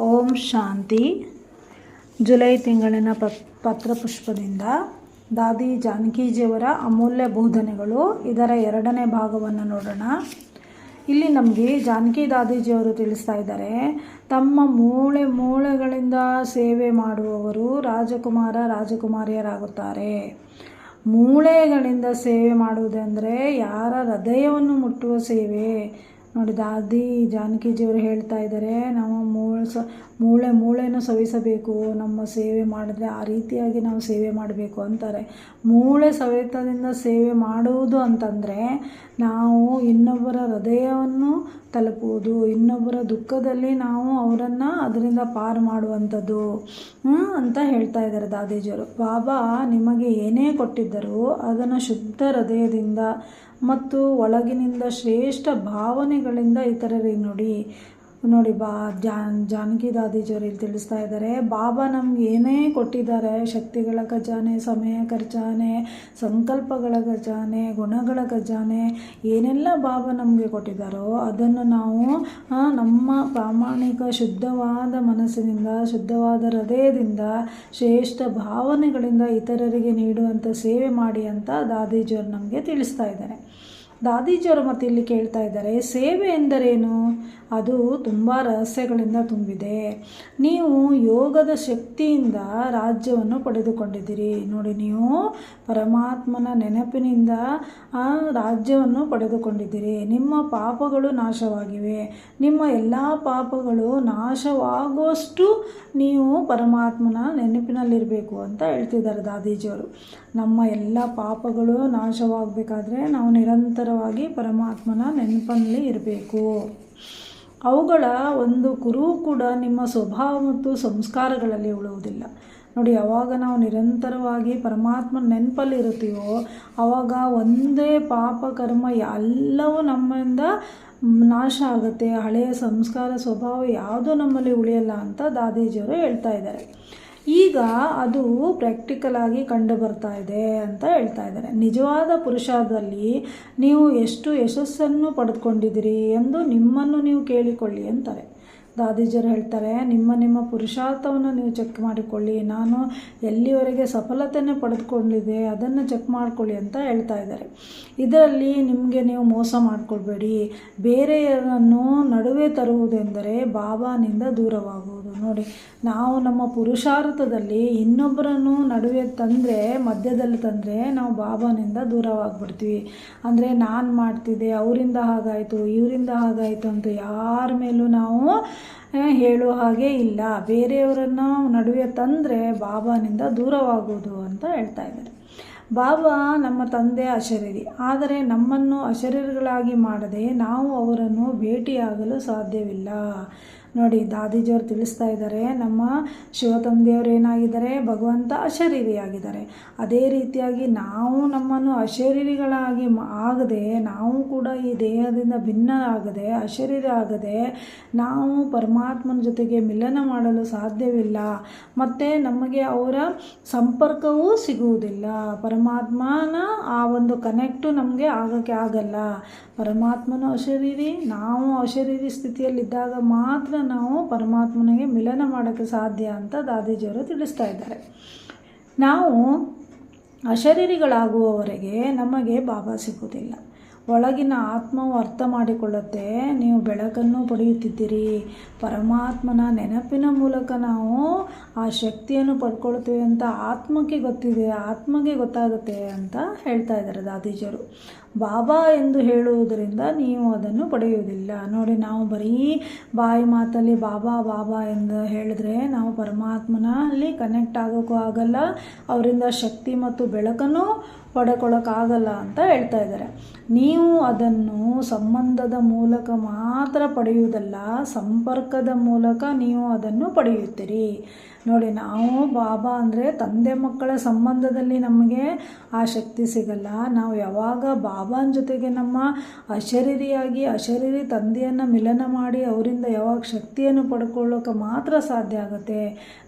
ಓಂ ಶಾಂತಿ. July ತಿಂಗಳಿನ ಪ ಪತ್ರಪುಷ್ಪದಿಂದ ದಾದಿ ಜಾನಕಿಜಿಯವರ ಅಮೂಲ್ಯ ಬೋಧನೆಗಳು. ಇದರ ಎರಡನೇ ಭಾಗವನ್ನು ನೋಡೋಣ. ಇಲ್ಲಿ ನಮಗೆ ಜಾನಕಿ ದಾದೀಜಿಯವರು ತಿಳಿಸ್ತಾ ಇದ್ದಾರೆ. ತಮ್ಮ ಮೂಳೆ ಮೂಳೆಗಳಿಂದ ಸೇವೆ ಮಾಡುವವರು ರಾಜಕುಮಾರ ರಾಜಕುಮಾರಿಯರಾಗುತ್ತಾರೆ. ಮೂಳೆಗಳಿಂದ ಸೇವೆ ಮಾಡುವುದೆಂದರೆ ಯಾರ ಹೃದಯವನ್ನು ಮುಟ್ಟುವ ಸೇವೆ ನೋಡಿ, ದಾದಿ ಜಾನಕಿಜಿಯವರು ಹೇಳ್ತಾ ಇದ್ದಾರೆ ನಾವು ಮೂಳೆ ಸ, ಮೂಳೆ, ಮೂಳೆಯನ್ನು ಸವಿಸಬೇಕು. ನಮ್ಮ ಸೇವೆ ಮಾಡಿದ್ರೆ ಆ ರೀತಿಯಾಗಿ ನಾವು ಸೇವೆ ಮಾಡಬೇಕು ಅಂತಾರೆ. ಮೂಳೆ ಸವೆತದಿಂದ ಸೇವೆ ಮಾಡುವುದು ಅಂತಂದರೆ, ನಾವು ಇನ್ನೊಬ್ಬರ ಹೃದಯವನ್ನು ತಲುಪುವುದು. ಇನ್ನೊಬ್ಬರ ದುಃಖದಲ್ಲಿ ನಾವು ಅವರನ್ನು ಅದರಿಂದ ಪಾರು ಮಾಡುವಂಥದ್ದು. ಅಂತ ಹೇಳ್ತಾ ಇದ್ದಾರೆ ದಾದೀಜಿಯವರು. ಬಾಬಾ, ನಿಮಗೆ ಏನೇ ಕೊಟ್ಟಿದ್ದರೂ ಅದನ್ನು ಶುದ್ಧ ಹೃದಯದಿಂದ ಮತ್ತು ಒಳಗಿನಿಂದ ಶ್ರೇಷ್ಠ ಭಾವನೆಗಳಿಂದ ಇತರರಿಗೆ ನೋಡಿ. ನೋಡಿ ಬಾ, ಜಾನ್, ಜಾನಕಿ ದಾದೀಜಿಯವರು ಇಲ್ಲಿ ತಿಳಿಸ್ತಾ ಇದ್ದಾರೆ ಬಾಬಾ ನಮ್ಗೆ ಏನೇ ಕೊಟ್ಟಿದ್ದಾರೆ, ಶಕ್ತಿಗಳ ಖಜಾನೆ, ಸಮಯ ಖರ್ಚಾನೆ ಸಂಕಲ್ಪಗಳ ಖಜಾನೆ, ಗುಣಗಳ ಖಜಾನೆ, ಏನೆಲ್ಲ ಬಾಬಾ ನಮಗೆ ಕೊಟ್ಟಿದ್ದಾರೋ ಅದನ್ನು ನಾವು ನಮ್ಮ ಪ್ರಾಮಾಣಿಕ ಶುದ್ಧವಾದ ಮನಸ್ಸಿನಿಂದ, ಶುದ್ಧವಾದ ಹೃದಯದಿಂದ, ಶ್ರೇಷ್ಠ ಭಾವನೆಗಳಿಂದ ಇತರರಿಗೆ ನೀಡುವಂಥ ಸೇವೆ ಮಾಡಿ ಅಂತ ದಾದೀಜಿಯವರು ನಮಗೆ ತಿಳಿಸ್ತಾ ಇದ್ದಾರೆ ದಾದೀಜಿಯವರು ಮತ್ತೆ ಇಲ್ಲಿ ಕೇಳ್ತಾ ಇದ್ದಾರೆ, ಸೇವೆ ಎಂದರೇನು? ಅದು ತುಂಬ ರಹಸ್ಯಗಳಿಂದ ತುಂಬಿದೆ. ನೀವು ಯೋಗದ ಶಕ್ತಿಯಿಂದ ರಾಜ್ಯವನ್ನು ಪಡೆದುಕೊಂಡಿದ್ದೀರಿ. ನೋಡಿ, ನೀವು ಪರಮಾತ್ಮನ ನೆನಪಿನಿಂದ ಆ ರಾಜ್ಯವನ್ನು ಪಡೆದುಕೊಂಡಿದ್ದೀರಿ. ನಿಮ್ಮ ಪಾಪಗಳು ನಾಶವಾಗಿವೆ. ನಿಮ್ಮ ಎಲ್ಲ ಪಾಪಗಳು ನಾಶವಾಗುವಷ್ಟು ನೀವು ಪರಮಾತ್ಮನ ನೆನಪಿನಲ್ಲಿರಬೇಕು ಅಂತ ಹೇಳ್ತಿದ್ದಾರೆ ದಾದೀಜಿಯವರು ನಮ್ಮ ಎಲ್ಲ ಪಾಪಗಳು ನಾಶವಾಗಬೇಕಾದ್ರೆ ನಾವು ನಿರಂತರವಾಗಿ ಪರಮಾತ್ಮನ ನೆನಪಲ್ಲಿ ಇರಬೇಕು. ಅವುಗಳ ಒಂದು ಕುರು ಕೂಡ ನಿಮ್ಮ ಸ್ವಭಾವ ಮತ್ತು ಸಂಸ್ಕಾರಗಳಲ್ಲಿ ಉಳುವುದಿಲ್ಲ. ನೋಡಿ ಯಾವಾಗ ನಾವು ನಿರಂತರವಾಗಿ ಪರಮಾತ್ಮನ ನೆನಪಲ್ಲಿ ಇರುತ್ತೀವೋ ಆವಾಗ ಒಂದೇ ಪಾಪ ಕರ್ಮ ಎಲ್ಲವೂ ನಮ್ಮಿಂದ ನಾಶ ಆಗುತ್ತೆ. ಹಳೆಯ ಸಂಸ್ಕಾರ ಸ್ವಭಾವ ಯಾವುದೂ ನಮ್ಮಲ್ಲಿ ಉಳಿಯಲ್ಲ ಅಂತ ದಾದೀಜಿಯವರು ಹೇಳ್ತಾ ಇದ್ದಾರೆ. ಈಗ ಅದು ಪ್ರಾಕ್ಟಿಕಲ್ ಆಗಿ ಕಂಡು ಬರ್ತಾ ಇದೆ ಅಂತ ಹೇಳ್ತಾ ಇದ್ದಾರೆ. ನಿಜವಾದ ಪುರುಷಾರ್ಥದಲ್ಲಿ ನೀವು ಎಷ್ಟು ಯಶಸ್ಸನ್ನು ಪಡೆದುಕೊಂಡಿದ್ದೀರಿ ಎಂದು ನಿಮ್ಮನ್ನು ನೀವು ಕೇಳಿಕೊಳ್ಳಿ ಅಂತಾರೆ. ದಾದೀಜರು ಹೇಳ್ತಾರೆ, ನಿಮ್ಮ ನಿಮ್ಮ ಪುರುಷಾರ್ಥವನ್ನು ನೀವು ಚೆಕ್ ಮಾಡಿಕೊಳ್ಳಿ. ನಾನು ಎಲ್ಲಿವರೆಗೆ ಸಫಲತೆಯನ್ನು ಪಡೆದುಕೊಂಡಿದೆ, ಅದನ್ನು ಚೆಕ್ ಮಾಡಿಕೊಳ್ಳಿ ಅಂತ ಹೇಳ್ತಾ ಇದ್ದಾರೆ. ಇದರಲ್ಲಿ ನಿಮಗೆ ನೀವು ಮೋಸ ಮಾಡಿಕೊಳ್ಬೇಡಿ. ಬೇರೆಯರನ್ನು ನಡುವೆ ತರುವುದೆಂದರೆ ಬಾಬಾನಿಂದ ದೂರವಾಗುವುದು. ನೋಡಿ, ನಾವು ನಮ್ಮ ಪುರುಷಾರ್ಥದಲ್ಲಿ ಇನ್ನೊಬ್ಬರನ್ನು ನಡುವೆ ತಂದರೆ, ಮಧ್ಯದಲ್ಲಿ ತಂದರೆ ನಾವು ಬಾಬಾನಿಂದ ದೂರವಾಗ್ಬಿಡ್ತೀವಿ. ಅಂದರೆ ನಾನು ಮಾಡ್ತಿದ್ದೆ, ಅವರಿಂದ ಹಾಗಾಯಿತು, ಇವರಿಂದ ಹಾಗಾಯಿತು ಅಂತ ಯಾರ ಮೇಲೂ ನಾವು ಹೇಳೋ ಹಾಗೆ ಇಲ್ಲ. ಬೇರೆಯವರನ್ನು ನಡುವೆ ತಂದರೆ ಬಾಬಾನಿಂದ ದೂರವಾಗುವುದು ಅಂತ ಹೇಳ್ತಾ ಇದ್ದಾರೆ. ಬಾಬಾ ನಮ್ಮ ತಂದೆ ಅಶರೀರಿ. ಆದರೆ ನಮ್ಮನ್ನು ಅಶರೀರಿಗಳಾಗಿ ಮಾಡದೆ ನಾವು ಅವರನ್ನು ಭೇಟಿಯಾಗಲು ಸಾಧ್ಯವಿಲ್ಲ. ನೋಡಿ, ದಾದಿಜಿಯವರು ತಿಳಿಸ್ತಾ ಇದ್ದಾರೆ, ನಮ್ಮ ಶಿವತಂದೆಯವರು ಏನಾಗಿದ್ದಾರೆ, ಭಗವಂತ ಅಶರೀರಿಯಾಗಿದ್ದಾರೆ. ಅದೇ ರೀತಿಯಾಗಿ ನಾವು ನಮ್ಮನ್ನು ಅಶರೀರಿಗಳಾಗಿ ಆಗದೆ, ನಾವು ಕೂಡ ಈ ದೇಹದಿಂದ ಭಿನ್ನ ಆಗದೆ ಅಶರೀರ ಆಗದೆ, ನಾವು ಪರಮಾತ್ಮನ ಜೊತೆಗೆ ಮಿಲನ ಮಾಡಲು ಸಾಧ್ಯವಿಲ್ಲ. ಮತ್ತು ನಮಗೆ ಅವರ ಸಂಪರ್ಕವೂ ಸಿಗುವುದಿಲ್ಲ. ಪರಮಾತ್ಮನ ಆ ಒಂದು ಕನೆಕ್ಟು ನಮಗೆ ಆಗೋಕ್ಕೆ ಆಗಲ್ಲ. ಪರಮಾತ್ಮನ ಅಶರೀರಿ, ನಾವು ಅಶರೀರಿ ಸ್ಥಿತಿಯಲ್ಲಿದ್ದಾಗ ಮಾತ್ರ ನಾವು ಪರಮಾತ್ಮನಿಗೆ ಮಿಲನ ಮಾಡೋಕ್ಕೆ ಸಾಧ್ಯ ಅಂತ ದಾದೀಜಿಯವರು ತಿಳಿಸ್ತಾ ಇದ್ದಾರೆ. ನಾವು ಅಶರೀರಿಗಳಾಗುವವರೆಗೆ ನಮಗೆ ಬಾಬಾ ಸಿಗುವುದಿಲ್ಲ. ಒಳಗಿನ ಆತ್ಮವು ಅರ್ಥ ಮಾಡಿಕೊಳ್ಳುತ್ತೆ. ನೀವು ಬೆಳಕನ್ನು ಪಡೆಯುತ್ತಿದ್ದೀರಿ. ಪರಮಾತ್ಮನ ನೆನಪಿನ ಮೂಲಕ ನಾವು ಆ ಶಕ್ತಿಯನ್ನು ಪಡ್ಕೊಳ್ತೀವಿ ಅಂತ ಆತ್ಮಕ್ಕೆ ಗೊತ್ತಿದೆ. ಆತ್ಮಗೆ ಗೊತ್ತಾಗುತ್ತೆ ಅಂತ ಹೇಳ್ತಾ ಇದ್ದಾರೆ ದಾದೀಜರು ಬಾಬಾ ಎಂದು ಹೇಳುವುದರಿಂದ ನೀವು ಅದನ್ನು ಪಡೆಯುವುದಿಲ್ಲ. ನೋಡಿ, ನಾವು ಬರೀ ಬಾಯಿ ಮಾತಲ್ಲಿ ಬಾಬಾ ಬಾಬಾ ಎಂದು ಹೇಳಿದ್ರೆ ನಾವು ಪರಮಾತ್ಮನಲ್ಲಿ ಕನೆಕ್ಟ್ ಆಗೋಕ್ಕೂ ಆಗಲ್ಲ. ಅವರಿಂದ ಶಕ್ತಿ ಮತ್ತು ಬೆಳಕನ್ನು ಪಡ್ಕೊಳ್ಳೋಕ್ಕಾಗಲ್ಲ ಅಂತ ಹೇಳ್ತಾ ಇದ್ದಾರೆ. ನೀವು ಅದನ್ನು ಸಂಬಂಧದ ಮೂಲಕ ಮಾತ್ರ ಪಡೆಯುವುದಲ್ಲ, ಸಂಪರ್ಕದ ಮೂಲಕ ನೀವು ಅದನ್ನು ಪಡೆಯುತ್ತೀರಿ. ನೋಡಿ, ನಾವು ಬಾಬಾ ಅಂದರೆ ತಂದೆ ಮಕ್ಕಳ ಸಂಬಂಧದಲ್ಲಿ ನಮಗೆ ಆ ಶಕ್ತಿ ಸಿಗಲ್ಲ. ನಾವು ಯಾವಾಗ ಬಾಬಾನ ಜೊತೆಗೆ ನಮ್ಮ ಅಶರೀರಿಯಾಗಿ, ಅಶರೀರಿ ತಂದೆಯನ್ನು ಮಿಲನ ಮಾಡಿ ಅವರಿಂದ ಯಾವಾಗ ಶಕ್ತಿಯನ್ನು ಪಡ್ಕೊಳ್ಳೋಕೆ ಮಾತ್ರ ಸಾಧ್ಯ ಆಗುತ್ತೆ.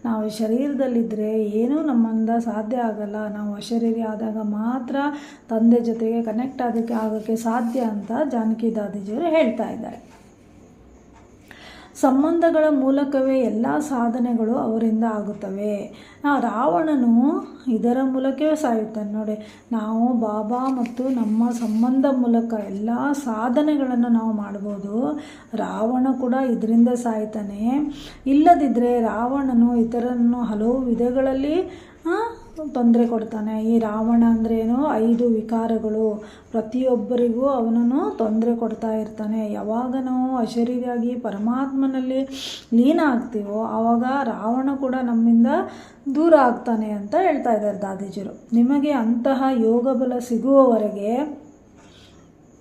ನಾವು ಶರೀರದಲ್ಲಿದ್ದರೆ ಏನೂ ನಮ್ಮಿಂದ ಸಾಧ್ಯ ಆಗಲ್ಲ. ನಾವು ಅಶರೀರಿ ಆದಾಗ ಮಾತ್ರ ತಂದೆ ಜೊತೆಗೆ ಕನೆಕ್ಟ್ ಆಗೋಕ್ಕೆ ಆಗೋಕ್ಕೆ ಸಾಧ್ಯ ಅಂತ ಜಾನಕಿ ದಾದಿಜಿಯವರು ಹೇಳ್ತಾ ಇದ್ದಾರೆ. ಸಂಬಂಧಗಳ ಮೂಲಕವೇ ಎಲ್ಲ ಸಾಧನೆಗಳು ಅವರಿಂದ ಆಗುತ್ತವೆ. ರಾವಣನು ಇದರ ಮೂಲಕವೇ ಸಾಯುತ್ತಾನೆ. ನೋಡಿ, ನಾವು ಬಾಬಾ ಮತ್ತು ನಮ್ಮ ಸಂಬಂಧ ಮೂಲಕ ಎಲ್ಲ ಸಾಧನೆಗಳನ್ನು ನಾವು ಮಾಡ್ಬೋದು. ರಾವಣ ಕೂಡ ಇದರಿಂದ ಸಾಯ್ತಾನೆ. ಇಲ್ಲದಿದ್ದರೆ ರಾವಣನು ಇತರನ್ನು ಹಲವು ವಿಧಗಳಲ್ಲಿ ತೊಂದರೆ ಕೊಡ್ತಾನೆ. ಈ ರಾವಣ ಅಂದ್ರೇನು ಐದು ವಿಕಾರಗಳು. ಪ್ರತಿಯೊಬ್ಬರಿಗೂ ಅವನನ್ನು ತೊಂದರೆ ಕೊಡ್ತಾ ಇರ್ತಾನೆ. ಯಾವಾಗ ನಾವು ಅಶರೀರಿಯಾಗಿ ಪರಮಾತ್ಮನಲ್ಲಿ ಲೀನ ಆಗ್ತೀವೋ, ಆವಾಗ ರಾವಣ ಕೂಡ ನಮ್ಮಿಂದ ದೂರ ಆಗ್ತಾನೆ ಅಂತ ಹೇಳ್ತಾ ಇದ್ದಾರೆ ದಾದೀಜರು. ನಿಮಗೆ ಅಂತಹ ಯೋಗ ಬಲ ಸಿಗುವವರೆಗೆ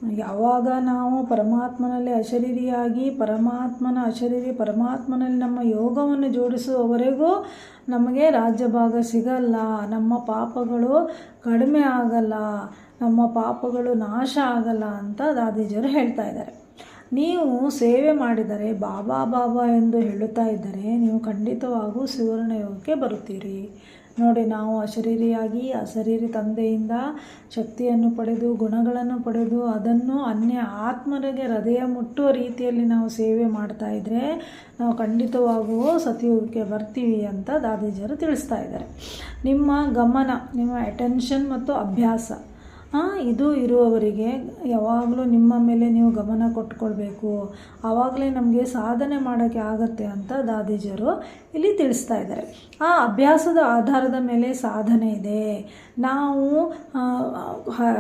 ಯಾವಾಗ ನಾವು ಪರಮಾತ್ಮನಲ್ಲಿ ಅಶರೀರಿಯಾಗಿ, ಪರಮಾತ್ಮನ ಅಶರೀರಿ, ಪರಮಾತ್ಮನಲ್ಲಿ ನಮ್ಮ ಯೋಗವನ್ನು ಜೋಡಿಸುವವರೆಗೂ ನಮಗೆ ರಾಜ್ಯಭಾಗ ಸಿಗಲ್ಲ. ನಮ್ಮ ಪಾಪಗಳು ಕಡಿಮೆ ಆಗಲ್ಲ. ನಮ್ಮ ಪಾಪಗಳು ನಾಶ ಆಗಲ್ಲ ಅಂತ ದಾದೀಜಿಯವರು ಹೇಳ್ತಾ ಇದ್ದಾರೆ. ನೀವು ಸೇವೆ ಮಾಡಿದರೆ, ಬಾಬಾ ಬಾಬಾ ಎಂದು ಹೇಳುತ್ತಾ ಇದ್ದರೆ, ನೀವು ಖಂಡಿತವಾಗೂ ಸುವರ್ಣ ಯೋಗಕ್ಕೆ ಬರುತ್ತೀರಿ. ನೋಡಿ, ನಾವು ಅಶರೀರಿಯಾಗಿ ಅಶರೀರಿ ತಂದೆಯಿಂದ ಶಕ್ತಿಯನ್ನು ಪಡೆದು, ಗುಣಗಳನ್ನು ಪಡೆದು, ಅದನ್ನು ಅನ್ಯ ಆತ್ಮರಿಗೆ ಹೃದಯ ಮುಟ್ಟುವ ರೀತಿಯಲ್ಲಿ ನಾವು ಸೇವೆ ಮಾಡ್ತಾ ಇದ್ದರೆ ನಾವು ಖಂಡಿತವಾಗೂ ಸತ್ಯುಗಕ್ಕೆ ಬರ್ತೀವಿ ಅಂತ ದಾದೀಜರು ತಿಳಿಸ್ತಾ ಇದ್ದಾರೆ. ನಿಮ್ಮ ಗಮನ, ನಿಮ್ಮ ಅಟೆನ್ಷನ್ ಮತ್ತು ಅಭ್ಯಾಸ ಇದು ಇರುವವರಿಗೆ ಯಾವಾಗಲೂ ನಿಮ್ಮ ಮೇಲೆ ನೀವು ಗಮನ ಕೊಟ್ಕೊಳ್ಬೇಕು. ಆವಾಗಲೇ ನಮಗೆ ಸಾಧನೆ ಮಾಡೋಕ್ಕೆ ಆಗತ್ತೆ ಅಂತ ದಾದೀಜರು ಇಲ್ಲಿ ತಿಳಿಸ್ತಾ ಇದ್ದಾರೆ. ಆ ಅಭ್ಯಾಸದ ಆಧಾರದ ಮೇಲೆ ಸಾಧನೆ ಇದೆ. ನಾವು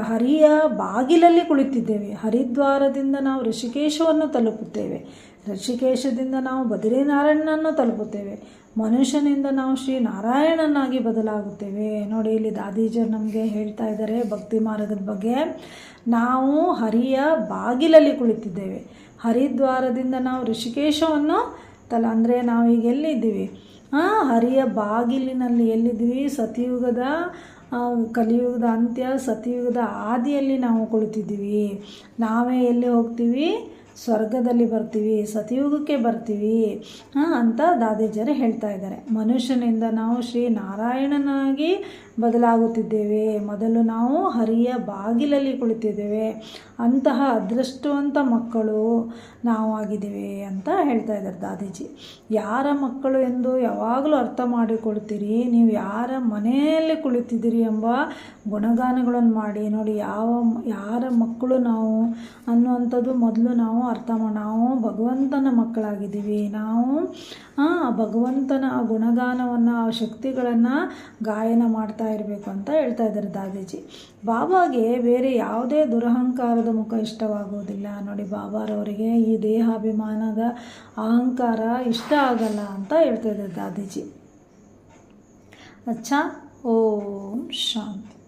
ಹರಿಯ ಬಾಗಿಲಲ್ಲಿ ಕುಳಿತಿದ್ದೇವೆ. ಹರಿದ್ವಾರದಿಂದ ನಾವು ಋಷಿಕೇಶವನ್ನು ತಲುಪುತ್ತೇವೆ. ಋಷಿಕೇಶದಿಂದ ನಾವು ಬದ್ರಿನಾರಾಯಣನನ್ನು ತಲುಪುತ್ತೇವೆ. ಮನುಷ್ಯನಿಂದ ನಾವು ಶ್ರೀ ನಾರಾಯಣನಾಗಿ ಬದಲಾಗುತ್ತೇವೆ. ನೋಡಿ, ಇಲ್ಲಿ ದಾದೀಜರು ನಮಗೆ ಹೇಳ್ತಾ ಇದ್ದಾರೆ ಭಕ್ತಿ ಮಾರ್ಗದ ಬಗ್ಗೆ. ನಾವು ಹರಿಯ ಬಾಗಿಲಲ್ಲಿ ಕುಳಿತಿದ್ದೇವೆ. ಹರಿದ್ವಾರದಿಂದ ನಾವು ಋಷಿಕೇಶವನ್ನು ತಲ, ಅಂದರೆ ನಾವೀಗ ಎಲ್ಲಿದ್ದೀವಿ? ಹರಿಯ ಬಾಗಿಲಿನಲ್ಲಿ ಎಲ್ಲಿದ್ದೀವಿ? ಸತಿಯುಗದ ಕಲಿಯುಗದ ಅಂತ್ಯ, ಸತಿಯುಗದ ಆದಿಯಲ್ಲಿ ನಾವು ಕುಳಿತಿದ್ದೀವಿ. ನಾವೇ ಎಲ್ಲಿ ಹೋಗ್ತೀವಿ? ಸ್ವರ್ಗದಲ್ಲಿ ಬರ್ತೀವಿ ಸತಿಯುಗಕ್ಕೆ ಬರ್ತೀವಿ. ಅಂತ ದಾದೇಜರು ಹೇಳ್ತಾ ಇದ್ದಾರೆ. ಮನುಷ್ಯನಿಂದ ನಾವು ಶ್ರೀ ನಾರಾಯಣನಾಗಿ ಬದಲಾಗುತ್ತಿದ್ದೇವೆ. ಮೊದಲು ನಾವು ಹರಿಯ ಬಾಗಿಲಲ್ಲಿ ಕುಳಿತಿದ್ದೇವೆ. ಅಂತಹ ಅದೃಷ್ಟವಂತ ಮಕ್ಕಳು ನಾವು ಆಗಿದ್ದೇವೆ ಅಂತ ಹೇಳ್ತಾ ಇದ್ದಾರೆ ದಾದೀಜಿ. ಯಾರ ಮಕ್ಕಳು ಎಂದು ಯಾವಾಗಲೂ ಅರ್ಥ ಮಾಡಿಕೊಳ್ತೀರಿ. ನೀವು ಯಾರ ಮನೆಯಲ್ಲಿ ಕುಳಿತಿದ್ದೀರಿ ಎಂಬ ಗುಣಗಾನಗಳನ್ನು ಮಾಡಿ. ನೋಡಿ, ಯಾವ ಯಾರ ಮಕ್ಕಳು ನಾವು ಅನ್ನುವಂಥದ್ದು ಮೊದಲು ನಾವು ಅರ್ಥ ಮಾಡಿ, ನಾವು ಭಗವಂತನ ಮಕ್ಕಳಾಗಿದ್ದೀವಿ. ನಾವು ಭಗವಂತನ ಗುಣಗಾನವನ್ನು, ಆ ಶಕ್ತಿಗಳನ್ನು ಗಾಯನ ಮಾಡ್ತಾ ಇರಬೇಕು ಅಂತ ಹೇಳ್ತಾ ಇದ್ದಾರೆ ದಾದೀಜಿ. ಬಾಬಾಗೆ ಬೇರೆ ಯಾವುದೇ ದುರಹಂಕಾರದ ಮುಖ ಇಷ್ಟವಾಗುವುದಿಲ್ಲ. ನೋಡಿ, ಬಾಬಾರವರಿಗೆ ಈ ದೇಹಾಭಿಮಾನದ ಅಹಂಕಾರ ಇಷ್ಟ ಆಗಲ್ಲ ಅಂತ ಹೇಳ್ತಾ ಇದ್ದಾರೆ ದಾದೀಜಿ. ಅಚ್ಚಾ, ಓಂ ಶಾಂತಿ.